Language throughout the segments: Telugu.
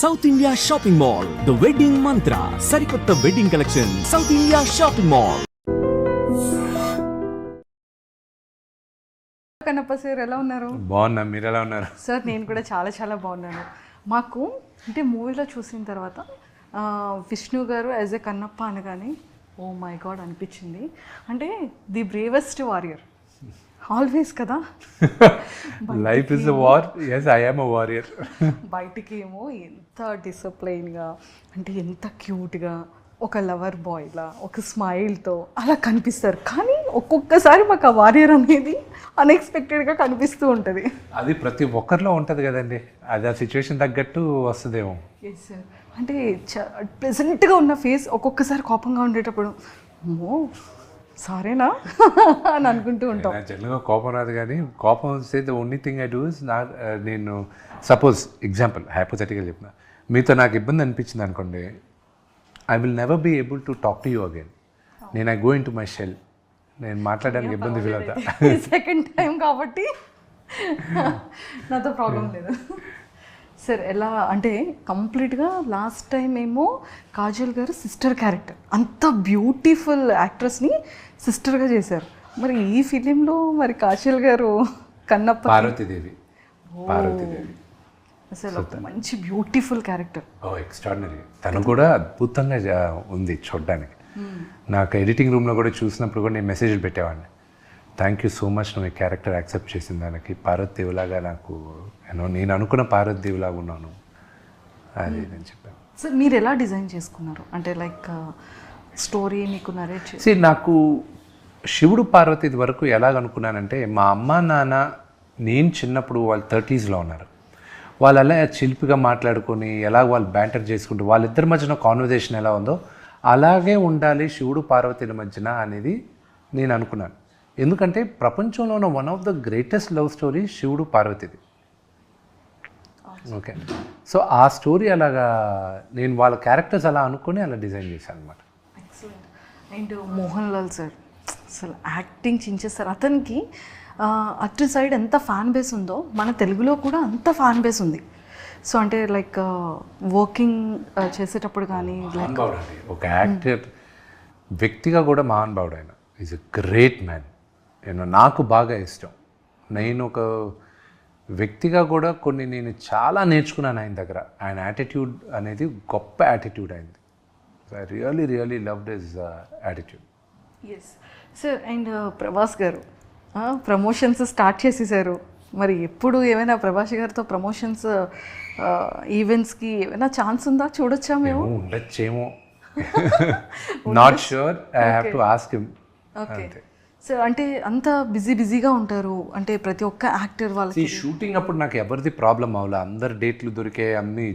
South India Shopping Mall the wedding Mantra సరికొత్త wedding collection South India Shopping Mall Kannappa sir ఎలా ఉన్నారు? బాగున్నా మీరు ఎలా ఉన్నారు? సార్ నేను కూడా చాలా చాలా బాగున్నాను. మాకు అంటే మూవీలో చూసిన తర్వాత ఆ, విష్ణు గారు యాజ్ ఎ కన్నప్ప అనగానే ఓ మై గాడ్ అనిపించింది. అంటే ది బ్రేవెస్ట్ వారియర్ ఆల్వేస్ కదా? Life is a war as I am a warrior బయటికి ఏమో ఎంత డిసిప్లైన్గా అంటే ఎంత క్యూట్గా ఒక లవర్ బాయ్లా ఒక స్మైల్తో అలా కనిపిస్తారు. కానీ ఒక్కొక్కసారి మాకు ఆ వారియర్ అనేది అన్ఎక్స్పెక్టెడ్గా కనిపిస్తూ ఉంటుంది. అది ప్రతి ఒక్కరిలో ఉంటుంది కదండి. అది ఆ సిచ్యువేషన్ తగ్గట్టు వస్తుందేమో. ఎస్ సార్ అంటే ప్లెజెంట్గా ఉన్న ఫేస్ ఒక్కొక్కసారి కోపంగా ఉండేటప్పుడు అమ్మో సారేనా అని అనుకుంటూ ఉంటాం. జనరల్గా కోపం రాదు కానీ కోపం వస్తే the only thing I do is నా నేను సపోజ్ ఎగ్జాంపుల్ హైపోథెటికల్ చెప్పిన మీతో నాకు ఇబ్బంది అనిపించింది అనుకోండి I will never be able to talk to you again నేను I go in to my shell నేను మాట్లాడడానికి ఇబ్బంది ఫీల్ అవుతా. సెకండ్ టైం కాబట్టి నాతో ప్రాబ్లం లేదు. సార్ ఎలా అంటే కంప్లీట్గా లాస్ట్ టైం ఏమో కాజల్ గారు సిస్టర్ క్యారెక్టర్ అంత బ్యూటిఫుల్ యాక్ట్రెస్ని సిస్టర్గా చేశారు. మరి ఈ ఫిలింలో మరి కాజల్ గారు కన్నప్ప పార్వతీదేవి. పార్వతీదేవి. అసలు మంచి బ్యూటిఫుల్ క్యారెక్టర్. ఓ ఎక్స్ట్రాడినరీ. తను కూడా అద్భుతంగా ఉంది చూడడానికి. నాకు ఎడిటింగ్ రూమ్లో కూడా చూసినప్పుడు కూడా నేను మెసేజ్లు పెట్టేవాడిని. థ్యాంక్ యూ సో మచ్ నువ్వు ఈ క్యారెక్టర్ యాక్సెప్ట్ చేసిన దానికి. పార్వతీవులాగా నాకు you know, నేను అనుకున్న పార్వతీవులాగా ఉన్నాను. అది నేను చెప్పాను. సార్ మీరు ఎలా డిజైన్ చేసుకున్నారు? అంటే లైక్ స్టోరీ మీకు నరేట్ See, నాకు శివుడు పార్వతి వరకు ఎలాగ అనుకున్నానంటే మా అమ్మ నాన్న నేను చిన్నప్పుడు వాళ్ళు థర్టీస్లో ఉన్నారు. వాళ్ళు అలా చిలిపిగా మాట్లాడుకొని ఎలా వాళ్ళు బ్యాంటర్ చేసుకుంటూ వాళ్ళిద్దరి మధ్యన కాన్వర్జేషన్ ఎలా ఉందో అలాగే ఉండాలి శివుడు పార్వతిల మధ్యన అనేది నేను అనుకున్నాను. ఎందుకంటే ప్రపంచంలో ఉన్న one of the greatest love story శివుడు పార్వతిది. ఓకే సో ఆ స్టోరీ అలాగా నేను వాళ్ళ క్యారెక్టర్స్ అలా అనుకొని అలా డిజైన్ చేశాను అనమాట అండ్ మోహన్ లాల్ సార్ అసలు యాక్టింగ్ చించేస్తారు. అతనికి అటు సైడ్ ఎంత ఫ్యాన్ బేస్ ఉందో మన తెలుగులో కూడా అంత ఫ్యాన్ బేస్ ఉంది. సో అంటే లైక్ వర్కింగ్ చేసేటప్పుడు కానీ ఒక యాక్టర్ వ్యక్తిగా కూడా మహానుభావుడు ఆయన. ఈజ్ ఎ గ్రేట్ మ్యాన్ నేను నాకు బాగా ఇష్టం. నేను ఒక వ్యక్తిగా కూడా కొన్ని నేను చాలా నేర్చుకున్నాను ఆయన దగ్గర. ఆయన యాటిట్యూడ్ అనేది గొప్ప యాటిట్యూడ్ అయింది I really really loved is attitude as sir and Prabhas గారు ప్రమోషన్స్ స్టార్ట్ చేసేసారు. మరి ఎప్పుడు ఏమైనా ప్రభాస్ గారితో ప్రమోషన్స్ ఈవెంట్స్కి ఏమైనా ఛాన్స్ ఉందా? చూడొచ్చా మేము? ఉండొచ్చేమో. Not sure I have to ask him okay so అంటే అంత బిజీ బిజీగా ఉంటారు. అంటే ప్రతి ఒక్క యాక్టర్ వాళ్ళకి షూటింగ్ అప్పుడు నాకు ఎవరిది ప్రాబ్లం అవ్వలే అందరు డేట్లు దొరికే అన్ని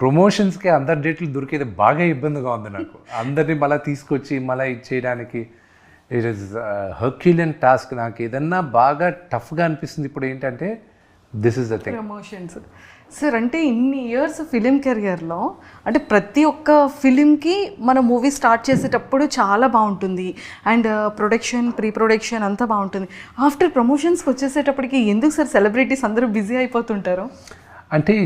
ప్రమోషన్స్కి అందరు డేట్లు దొరికేది బాగా ఇబ్బందిగా ఉంది నాకు. అందరినీ మళ్ళీ తీసుకొచ్చి మళ్ళీ ఇచ్చేయడానికి ఇట్ ఇస్ హర్క్యులియన్ టాస్క్ నాకు. ఏదన్నా బాగా టఫ్గా అనిపిస్తుంది ఇప్పుడు ఏంటంటే this is the thing promotions. Sir అంటే ఇన్ని ఇయర్స్ ఫిలిం కెరియర్లో అంటే ప్రతి ఒక్క ఫిలింకి మన మూవీ స్టార్ట్ చేసేటప్పుడు చాలా బాగుంటుంది. అండ్ ప్రొడక్షన్ ప్రీ ప్రొడక్షన్ అంతా బాగుంటుంది. ఆఫ్టర్ ప్రమోషన్స్కి వచ్చేసేటప్పటికి ఎందుకు సార్ సెలబ్రిటీస్ అందరూ బిజీ అయిపోతుంటారు? అంటే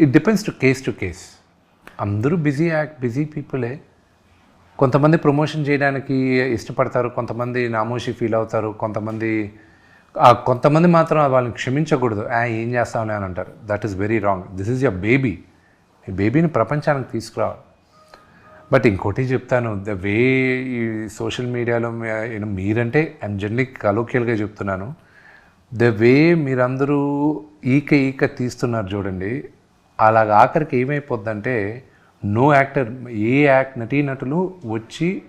it depends to case to case అందరూ బిజీ యాక్ట్ బిజీ పీపులే కొంతమంది ప్రమోషన్ చేయడానికి ఇష్టపడతారు కొంతమంది నామోషి ఫీల్ అవుతారు కొంతమంది కొంతమంది మాత్రం వాళ్ళని క్షమించకూడదు. "ఆ, ఏం చేస్తామని అని అంటారు. That is very wrong this is your baby ఈ బేబీని ప్రపంచానికి తీసుకురావాలి. బట్ ఇంకోటి చెప్తాను. ద వే ఈ సోషల్ మీడియాలో మీరంటే ఐమ్ జనరలీ కలోకియల్గా చెప్తున్నాను. ద వే మీరందరూ ఈక ఈక తీస్తున్నారు చూడండి. అలాగ ఆఖరికి ఏమైపోద్దంటే నో యాక్టర్ ఏ యాక్ట్ నటీనటులు వచ్చి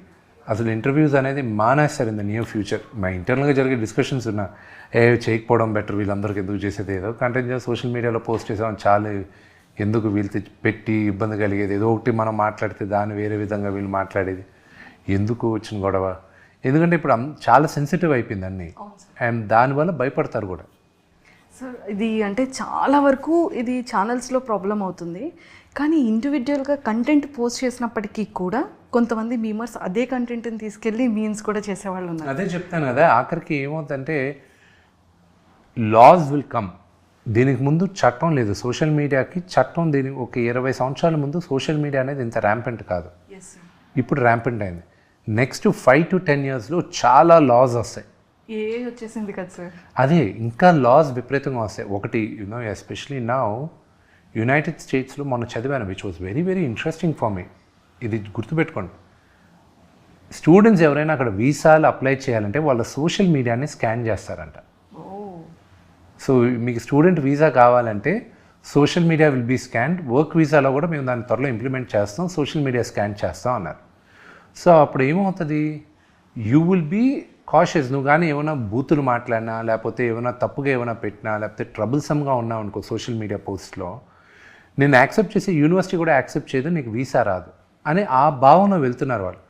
అసలు ఇంటర్వ్యూస్ అనేది మానేస్తారు ఇన్ ద నియర్ ఫ్యూచర్ మా ఇంటర్నల్గా జరిగే డిస్కషన్స్ ఉన్నా ఏ చేయకపోవడం బెటర్ వీళ్ళందరికీ ఎందుకు చేసేది ఏదో కంటెంట్ సోషల్ మీడియాలో పోస్ట్ చేసాం చాలా ఎందుకు వీళ్ళు పెట్టి ఇబ్బంది కలిగేది? ఏదో ఒకటి మనం మాట్లాడితే దాన్ని వేరే విధంగా వీళ్ళు మాట్లాడేది. ఎందుకు వచ్చిన గొడవ? ఎందుకంటే ఇప్పుడు చాలా సెన్సిటివ్ అయిపోయింది అన్నీ. అండ్ దానివల్ల భయపడతారు కూడా. సార్ ఇది అంటే చాలా వరకు ఇది ఛానల్స్లో ప్రాబ్లం అవుతుంది. కానీ ఇండివిజువల్గా కంటెంట్ పోస్ట్ చేసినప్పటికీ కూడా కొంతమంది మీమర్స్ అదే కంటెంట్ని తీసుకెళ్ళి మీమ్స్ కూడా చేసేవాళ్ళు ఉన్నారు. అదే చెప్తాను కదా ఆఖరికి ఏమవుతుందంటే లాస్ విల్ కమ్ దీనికి ముందు చట్టం లేదు. సోషల్ మీడియాకి చట్టం దీని ఒక ఇరవై సంవత్సరాల ముందు సోషల్ మీడియా అనేది ఇంత ర్యాంపెంట్ కాదు. ఇప్పుడు ర్యాంపెంట్ అయింది. నెక్స్ట్ ఫైవ్ టు టెన్ ఇయర్స్లో చాలా లాస్ వస్తాయి. ఏ వచ్చేసింది కదా సార్? అదే ఇంకా లాస్ విపరీతంగా వస్తాయి. ఒకటి యూనో ఎస్పెషలీ నా యునైటెడ్ స్టేట్స్లో మొన్న చదివాను which was very very interesting for me ఇది గుర్తుపెట్టుకోండి. స్టూడెంట్స్ ఎవరైనా అక్కడ వీసాలు అప్లై చేయాలంటే వాళ్ళ సోషల్ మీడియాని స్కాన్ చేస్తారంట. సో మీకు స్టూడెంట్ వీసా కావాలంటే social media will be scan work వీసాలో కూడా మేము దాన్ని త్వరలో ఇంప్లిమెంట్ చేస్తాం సోషల్ మీడియా స్కాన్ చేస్తాం అన్నారు. సో అప్పుడు ఏమవుతుంది? యూ విల్ బీ కాషియస్ నువ్వు కానీ ఏమైనా బూతులు మాట్లాడినా లేకపోతే ఏమైనా తప్పుగా ఏమైనా పెట్టినా లేకపోతే ట్రబుల్సమ్గా ఉన్నావు అనుకో సోషల్ మీడియా పోస్ట్లో నేను యాక్సెప్ట్ చేసి యూనివర్సిటీ కూడా యాక్సెప్ట్ చేయదు నీకు వీసా రాదు అని ఆ భావన వెళ్తున్నారు వాళ్ళు.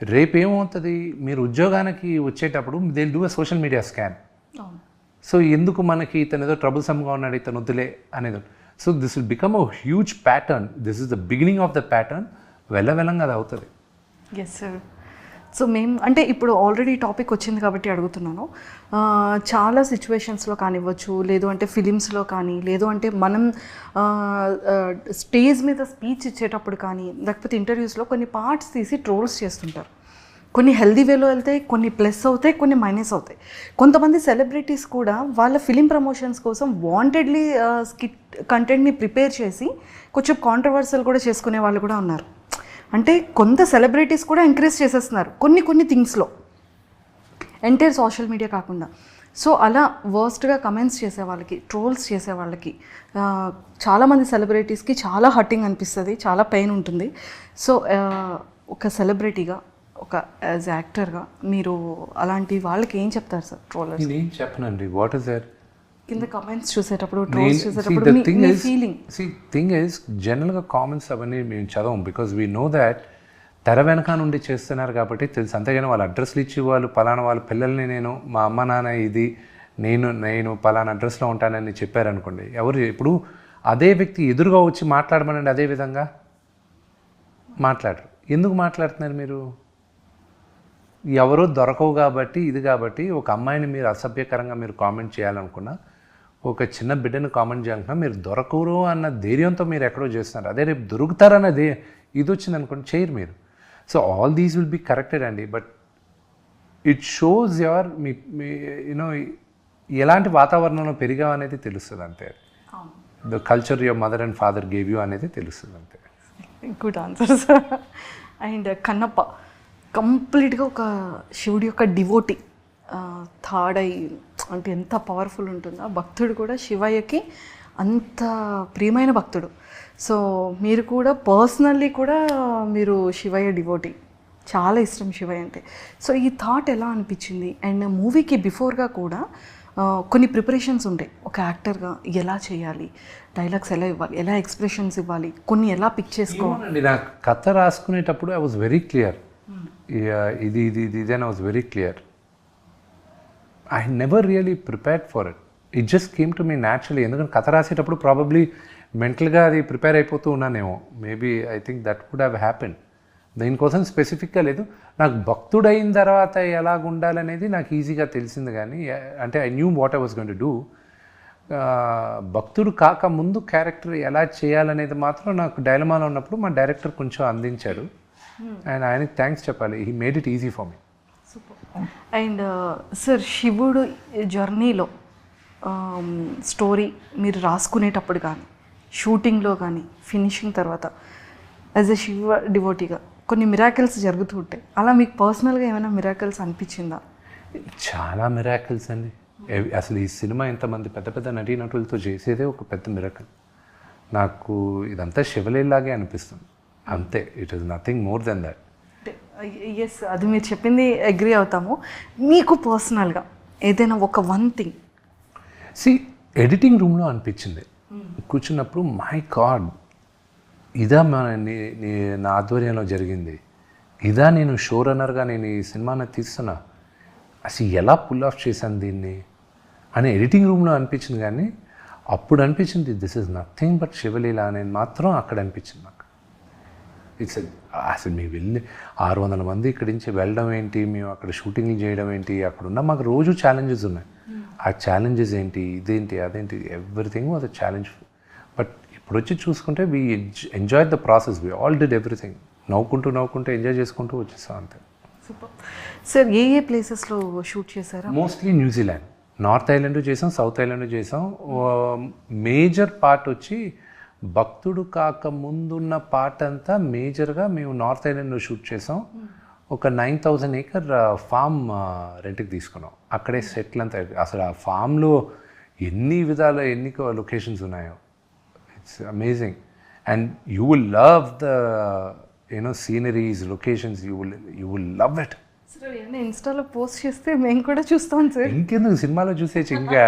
రేపు ఏమవుతుంది? మీరు ఉద్యోగానికి వచ్చేటప్పుడు they do a social media scan so ఎందుకు మనకి ఇతను ఏదో ట్రబుల్సమ్గా ఉన్నాడు ఇతను వద్దులే అనేది. So this will become a huge pattern this is the beginning of the pattern వెళ్ళ వెళ్ళంగా అది అవుతుంది. ఎస్ సార్ సో మేము అంటే ఇప్పుడు ఆల్రెడీ టాపిక్ వచ్చింది కాబట్టి అడుగుతున్నాను. చాలా సిచ్యువేషన్స్లో కానివ్వచ్చు లేదు అంటే ఫిలిమ్స్లో కానీ లేదు అంటే మనం స్టేజ్ మీద స్పీచ్ ఇచ్చేటప్పుడు కానీ లేకపోతే ఇంటర్వ్యూస్లో కొన్ని పార్ట్స్ తీసి ట్రోల్స్ చేస్తుంటారు. కొన్ని హెల్దీ వేలో వెళ్తాయి కొన్ని ప్లస్ అవుతాయి కొన్ని మైనస్ అవుతాయి. కొంతమంది సెలబ్రిటీస్ కూడా వాళ్ళ ఫిలిం ప్రమోషన్స్ కోసం వాంటెడ్లీ స్కిట్ కంటెంట్ని ప్రిపేర్ చేసి కొంచెం కాంట్రవర్సల్ కూడా చేసుకునే వాళ్ళు కూడా ఉన్నారు. అంటే కొంత సెలబ్రిటీస్ కూడా ఎంకరేజ్ చేసేస్తున్నారు కొన్ని కొన్ని థింగ్స్లో ఎంటైర్ సోషల్ మీడియా కాకుండా. సో అలా వర్స్ట్గా కమెంట్స్ చేసే వాళ్ళకి ట్రోల్స్ చేసే వాళ్ళకి చాలామంది సెలబ్రిటీస్కి చాలా హర్టింగ్ అనిపిస్తుంది చాలా పెయిన్ ఉంటుంది. సో ఒక సెలబ్రిటీగా ఒక యాజ్ యాక్టర్గా మీరు అలాంటి వాళ్ళకి ఏం చెప్తారు సార్ ట్రోలర్స్ ఏం చెప్పనండి. వాట్ ఇస్ దర్ కింద కమెంట్స్ చూసేటప్పుడు ట్రోల్స్ చూసేటప్పుడు మీ- మీ ఫీలింగ్ సి థింగ్ ఇస్ జనరల్గా కామెంట్స్ అవన్నీ మేము చదవం బికాజ్ వీ నో దాట్ తెర వెనక నుండి చేస్తున్నారు కాబట్టి తెలుసు. అంతేగాని వాళ్ళ అడ్రస్లు ఇచ్చి వాళ్ళు పలానా వాళ్ళ పిల్లల్ని నేను మా అమ్మ నాన్న ఇది నేను నేను పలానా అడ్రస్లో ఉంటానని చెప్పారనుకోండి. ఎవరు ఇప్పుడు అదే వ్యక్తి ఎదురుగా వచ్చి మాట్లాడమనండి అదే విధంగా? మాట్లాడరు. ఎందుకు మాట్లాడుతున్నారు మీరు? ఎవరో దొరకవు కాబట్టి ఇది కాబట్టి ఒక అమ్మాయిని మీరు అసభ్యకరంగా మీరు కామెంట్ చేయాలనుకున్నా ఒక చిన్న బిడ్డను కామెంట్ చేయాలనుకున్నా మీరు దొరకరు అన్న ధైర్యంతో మీరు ఎక్కడో చేస్తున్నారు. అదే రేపు దొరుకుతారన్న దే ఇది వచ్చింది అనుకోండి చేయరు మీరు. So all these will be corrected అండి బట్ ఇట్ షోస్ యువర్ మీ మీ యూనో ఎలాంటి వాతావరణంలో పెరిగావు అనేది తెలుస్తుంది అంతే. The culture your mother and father gave you అనేది తెలుస్తుంది అంతే. Good answer sir and Kannappa కంప్లీట్గా ఒక శివుడి యొక్క డివోటి థర్డ్ ఐ అంటే ఎంత పవర్ఫుల్ ఉంటుందో. భక్తుడు కూడా శివయ్యకి అంత ప్రియమైన భక్తుడు. సో మీరు కూడా పర్సనల్లీ కూడా మీరు శివయ్య డివోటి చాలా ఇష్టం శివయ్య అంటే. సో ఈ థాట్ ఎలా అనిపించింది? అండ్ మూవీకి బిఫోర్గా కూడా కొన్ని ప్రిపరేషన్స్ ఉంటాయి. ఒక యాక్టర్గా ఎలా చేయాలి? డైలాగ్స్ ఎలా ఇవ్వాలి? ఎలా ఎక్స్ప్రెషన్స్ ఇవ్వాలి? కొన్ని ఎలా పిక్ చేసుకోవాలి? నా కథ రాసుకునేటప్పుడు ఐ వాజ్ వెరీ క్లియర్ ఇది ఇది ఇది ఇది అని I was very clear I never really prepared for it it just came to me naturally ఎందుకంటే కథ రాసేటప్పుడు ప్రాబబ్లీ మెంటల్గా అది ప్రిపేర్ అయిపోతూ ఉన్నానేమో. Maybe I think that would have happen దీనికోసం స్పెసిఫిక్గా లేదు. నాకు భక్తుడైన తర్వాత ఎలాగ ఉండాలనేది నాకు ఈజీగా తెలిసింది కానీ అంటే I knew what I was going to do భక్తుడు కాక ముందు క్యారెక్టర్ ఎలా చేయాలనేది మాత్రం నాకు డైలమాలో ఉన్నప్పుడు మా డైరెక్టర్ కొంచెం అందించాడు. అండ్ ఆయనకి థ్యాంక్స్ చెప్పాలి. He made it easy for me and sir శివుడు జర్నీలో స్టోరీ మీరు రాసుకునేటప్పుడు కానీ షూటింగ్లో కానీ ఫినిషింగ్ తర్వాత యాజ్ ఎ శివ డివోటీగా కొన్ని మిరాకిల్స్ జరుగుతూ ఉంటాయి. అలా మీకు పర్సనల్గా ఏమైనా మిరాకిల్స్ అనిపించిందా? చాలా మిరాకిల్స్ అండి. అసలు ఈ సినిమా ఇంతమంది పెద్ద పెద్ద నటీనటులతో చేసేదే ఒక పెద్ద మిరాకిల్ నాకు ఇదంతా శివలేలాగే అనిపిస్తుంది. అంతే it is nothing more than that as అది మీరు చెప్పింది అగ్రి అవుతాము. మీకు పర్సనల్గా ఏదైనా ఒక వన్ థింగ్ సి ఎడిటింగ్ రూమ్లో అనిపించింది. కూర్చున్నప్పుడు మై గాడ్ ఇదా నా ఆధ్వర్యంలో జరిగింది. ఇదా నేను షో రన్నర్గా నేను ఈ సినిమాని తీస్తున్నా. అసలు ఎలా పుల్ ఆఫ్ చేశాను దీన్ని? అని ఎడిటింగ్ రూమ్లో అనిపించింది కానీ అప్పుడు అనిపించింది దిస్ ఇస్ నథింగ్ బట్ శివలీల అనేది మాత్రం అక్కడ అనిపించింది నాకు. ఇట్స్ అసలు మేము వెళ్ళి ఆరు వందల మంది ఇక్కడి నుంచి వెళ్ళడం ఏంటి? మేము అక్కడ షూటింగ్లు చేయడం ఏంటి? అక్కడ ఉన్న మాకు రోజు ఛాలెంజెస్ ఉన్నాయి. ఆ ఛాలెంజెస్ ఏంటి? ఇదేంటి? అదేంటి? Everything was a challenge but ఇప్పుడు వచ్చి చూసుకుంటే we enjoy the process we all did everything నవ్వుకుంటూ నవ్వుకుంటూ ఎంజాయ్ చేసుకుంటూ వచ్చేస్తాం అంతే. సార్ ఏ ఏ ప్లేసెస్లో షూట్ చేశారా? Mostly New Zealand north island చేసాం సౌత్ ఐలాండ్ చేసాం. మేజర్ పార్ట్ వచ్చి భక్తుడు కాక ముందున్న పార్ట్ అంతా మేజర్గా మేము నార్త్ ఐలాండ్లో షూట్ చేసాం. ఒక నైన్ థౌజండ్ ఏకర్ ఫామ్ రెంట్కి తీసుకున్నాం. అక్కడే సెటిల్ అంతా అసలు ఆ ఫామ్లో ఎన్ని విధాల ఎన్ని లొకేషన్స్ ఉన్నాయో. It's amazing and you will love the you know sceneries locations you will you will love it sir ఏమైనా ఇన్స్టాలో పోస్ట్ చేస్తే మేము కూడా చూస్తాం సార్ ఇంకెందుకు? సినిమాలో చూసేచ్చు ఇంకా.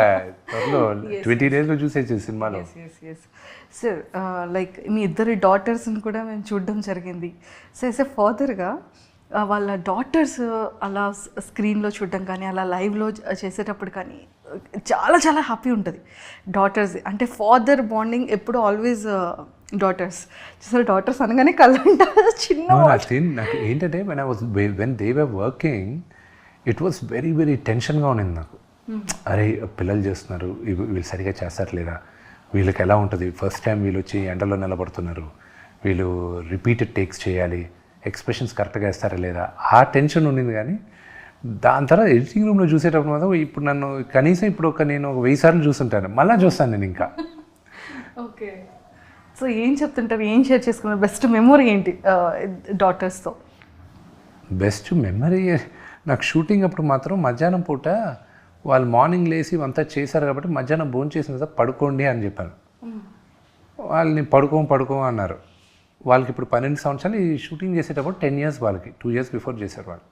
త్వరలో ట్వంటీ డేస్లో చూసేచ్చు సినిమాలో. సార్ లైక్ uh, మీ ఇద్దరి డాటర్స్ని కూడా మేము చూడడం జరిగింది. సో ఎస్ ఫాదర్గా వాళ్ళ డాటర్స్ అలా స్క్రీన్లో చూడడం కానీ అలా లైవ్లో చేసేటప్పుడు కానీ చాలా చాలా హ్యాపీ ఉంటుంది. డాటర్స్ అంటే ఫాదర్ బాండింగ్ ఎప్పుడు ఆల్వేస్ డాటర్స్ సార్ డాటర్స్ అనగానే కళ్ళంట చిన్న నాకు ఏంటంటే when I was when they were working it was very very టెన్షన్గా ఉన్నింది నాకు. అరే పిల్లలు చేస్తున్నారు వీళ్ళు సరిగా చేస్తారు లేదా? వీళ్ళకి ఎలా ఉంటుంది? ఫస్ట్ టైం వీళ్ళు వచ్చి ఎండలో నిలబడుతున్నారు. వీళ్ళు రిపీటెడ్ టేక్స్ చేయాలి ఎక్స్ప్రెషన్స్ కరెక్ట్గా వేస్తారా లేదా? ఆ టెన్షన్ ఉండింది కానీ దాని తర్వాత ఎడిటింగ్ రూమ్లో చూసేటప్పుడు మాత్రం ఇప్పుడు నన్ను కనీసం ఇప్పుడు ఒక నేను ఒక వెయ్యి సార్లు చూస్తుంటాను మళ్ళీ చూస్తాను నేను ఇంకా. ఓకే సో ఏం చెప్తుంటారు ఏం షేర్ చేసుకున్నారు బెస్ట్ మెమొరీ ఏంటి డాటర్స్తో బెస్ట్ మెమరీ నాకు షూటింగ్ అప్పుడు మాత్రం మధ్యాహ్నం పూట వాళ్ళు మార్నింగ్ లేచి అంతా చేశారు కాబట్టి మధ్యాహ్నం భోజనం చేసిన తర్వాత పడుకోండి అని చెప్పాను వాళ్ళని పడుకోం పడుకోం అన్నారు. వాళ్ళకి ఇప్పుడు పన్నెండు సంవత్సరాలు ఈ షూటింగ్ చేసేటప్పుడు టెన్ ఇయర్స్ వాళ్ళకి టూ ఇయర్స్ బిఫోర్ చేశారు వాళ్ళు.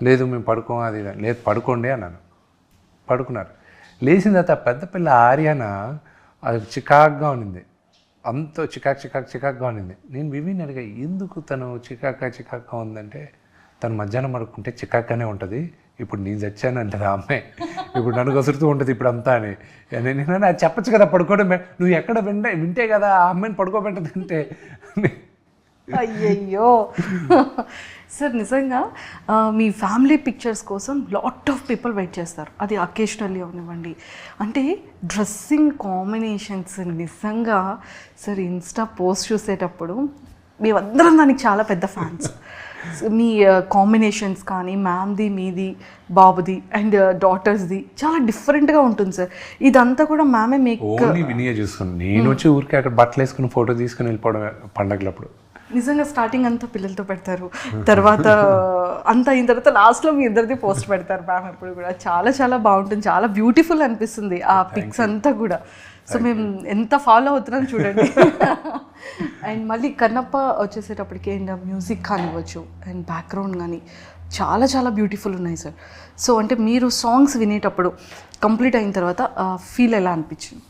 లేదు మేము పడుకోం అది లేదు పడుకోండి అన్నాను. పడుకున్నారు. లేచిన తర్వాత పెద్ద పిల్ల ఆర్యాన అది చికాక్గా ఉన్నింది అంత చికాక్ చికాక్ చికాక్గా ఉండింది. నేను వివిని అడిగా ఎందుకు తను చికాక్గా చికాక్గా ఉందంటే తను మధ్యాహ్నం పడుకుంటే చికాక్గానే ఉంటుంది. ఇప్పుడు నేను చచ్చాను ఆ అమ్మాయి. ఇప్పుడు నన్ను కసురుతూ ఉంటుంది ఇప్పుడు అంతా అని. నేను అది చెప్పచ్చు కదా పడుకోవడం నువ్వు ఎక్కడ వింటే వింటే కదా ఆ అమ్మాయిని పడుకోబెట్టదంటే అయ్యయ్యో. సార్ నిజంగా మీ ఫ్యామిలీ పిక్చర్స్ కోసం లాట్ ఆఫ్ పీపుల్ వెయిట్ చేస్తారు. అది అకేషనల్లీ అవనివ్వండి. అంటే డ్రెస్సింగ్ కాంబినేషన్స్ నిజంగా సార్ ఇన్స్టా పోస్ట్ చూసేటప్పుడు మేమందరం దానికి చాలా పెద్ద ఫ్యాన్స్. మీ కాంబినేషన్స్ కానీ మ్యామ్ది మీది బాబుది అండ్ డాటర్స్ది చాలా డిఫరెంట్గా ఉంటుంది సార్. ఇదంతా కూడా మ్యామే మేక్ ఓన్లీ వినియే చూసుకుని. నేను వచ్చి ఊరికే అక్కడ బట్టలు వేసుకుని ఫోటో తీసుకుని వెళ్ళిపోవడం పండగలప్పుడు. నిజంగా స్టార్టింగ్ అంతా పిల్లలతో పెడతారు. తర్వాత అంతా అయిన తర్వాత లాస్ట్లో మీ ఇద్దరిది పోస్ట్ పెడతారు మ్యామ్ ఎప్పుడు కూడా. చాలా చాలా బాగుంటుంది. చాలా బ్యూటిఫుల్ అనిపిస్తుంది ఆ పిక్స్ అంతా కూడా. సో మేము ఎంత ఫాలో అవుతున్నాం చూడండి. అండ్ మళ్ళీ కన్నప్ప వచ్చేసేటప్పటికి అండ్ మ్యూజిక్ కానివ్వచ్చు అండ్ బ్యాక్గ్రౌండ్ కానీ చాలా చాలా బ్యూటిఫుల్ ఉన్నాయి సార్ సో అంటే మీరు సాంగ్స్ వినేటప్పుడు కంప్లీట్ అయిన తర్వాత ఫీల్ ఎలా అనిపించింది?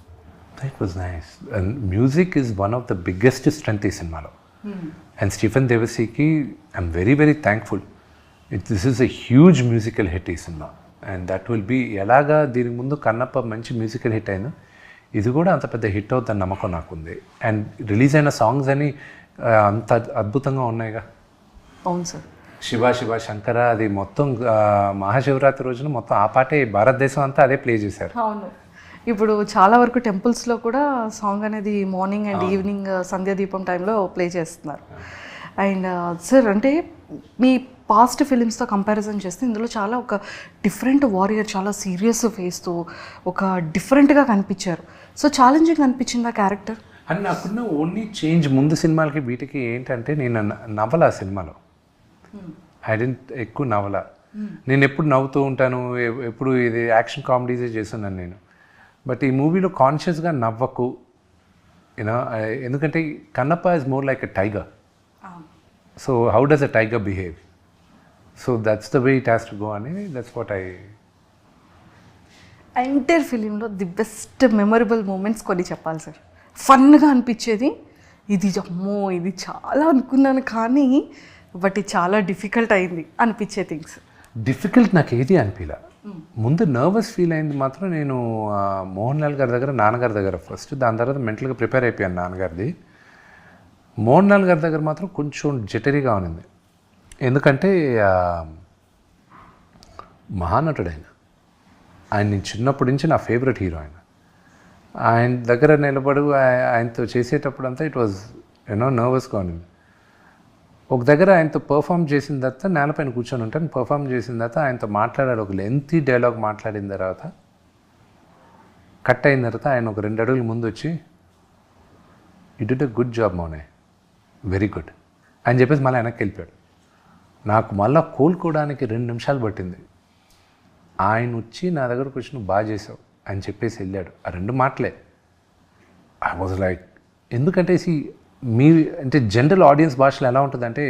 It was nice and music is one of the biggest strength ఈ సినిమాలో. And Stephen దేవసీకి I'm very very thankful it this is a huge musical hit ఈ సినిమా. అండ్ దట్ విల్ బీ ఎలాగా దీనికి ముందు కన్నప్ప మంచి మ్యూజికల్ హిట్ అయిందో ఇది కూడా అంత పెద్ద హిట్ అవుతుందని నమ్మకం నాకుంది. అండ్ రిలీజ్ అయిన సాంగ్స్ అని అంత అద్భుతంగా ఉన్నాయిగా. అవును సార్. శివ శివ శంకర అది మొత్తం మహాశివరాత్రి రోజున మొత్తం ఆ పాటే భారతదేశం అంతా అదే ప్లే చేశారు. అవును. ఇప్పుడు చాలా వరకు టెంపుల్స్లో కూడా సాంగ్ అనేది మార్నింగ్ అండ్ ఈవినింగ్ సంధ్యా దీపం టైంలో ప్లే చేస్తున్నారు. అండ్ సార్ అంటే మీ పాస్ట్ ఫిలిమ్స్తో కంపారిజన్ చేస్తే ఇందులో చాలా ఒక డిఫరెంట్ వారియర్ చాలా సీరియస్ ఫేస్తో ఒక డిఫరెంట్గా కనిపించారు. సో ఛాలెంజింగ్ అనిపించింది ఆ క్యారెక్టర్ అని నాకున్న ఓన్లీ చేంజ్ ముందు సినిమాలకి వీటికి ఏంటంటే నేను నవల సినిమాలో. ఐ డెంట్ ఎక్కువ నవల. నేను ఎప్పుడు నవ్వుతూ ఉంటాను ఎప్పుడు ఇది యాక్షన్ కామెడీసే చేస్తున్నాను నేను. బట్ ఈ మూవీలో కాన్షియస్గా నవ్వకు యూనో ఎందుకంటే Kannappa is more like a tiger so how does a tiger behave so that's the way it has to go అని దట్స్ వాట్ ఐ ఎంటైర్ ఫిలింలో ది బెస్ట్ మెమరబుల్ మూమెంట్స్ కొన్ని చెప్పాలి సార్ ఫన్గా అనిపించేది ఇది అమ్మో ఇది చాలా అనుకున్నాను కానీ బట్ ఇది చాలా డిఫికల్ట్ అయింది అనిపించే థింగ్స్ డిఫికల్ట్ నాకు ఏది అనిపించలే ముందు నర్వస్ ఫీల్ అయింది మాత్రం నేను మోహన్ లాల్ గారి దగ్గర నాన్నగారి దగ్గర ఫస్ట్ దాని తర్వాత మెంటల్గా ప్రిపేర్ అయిపోయాను నాన్నగారిది. మోహన్ లాల్ గారి దగ్గర మాత్రం కొంచెం జటరీగా ఉన్నింది. ఎందుకంటే మహానటుడు ఆయన. ఆయన నేను చిన్నప్పటి నుంచి నా ఫేవరెట్ హీరో ఆయన. ఆయన దగ్గర నిలబడు ఆయనతో చేసేటప్పుడు అంతా ఇట్ వాజ్ యూనో నర్వస్గా ఉన్నింది. ఒక దగ్గర ఆయనతో పర్ఫామ్ చేసిన తర్వాత నేలపైన కూర్చొని ఉంటాను. పర్ఫామ్ చేసిన తర్వాత ఆయనతో మాట్లాడాడు. ఒక లెంతీ డైలాగ్ మాట్లాడిన తర్వాత కట్ అయిన తర్వాత ఆయన ఒక రెండు అడుగులు ముందు వచ్చి it it a good job మౌనే very good అని చెప్పేసి మళ్ళీ వెనక్కి వెళ్ళిపోయాడు. నాకు మళ్ళీ కోలుకోవడానికి రెండు నిమిషాలు పట్టింది. ఆయన వచ్చి నా దగ్గరకు వచ్చి నువ్వు బాగా చేసావు అని చెప్పేసి వెళ్ళాడు. ఆ రెండు మాటలే. ఐ వాజ్ లైక్ ఎందుకంటే సి మీ అంటే జనరల్ ఆడియన్స్ భాషలో ఎలా ఉంటుందంటే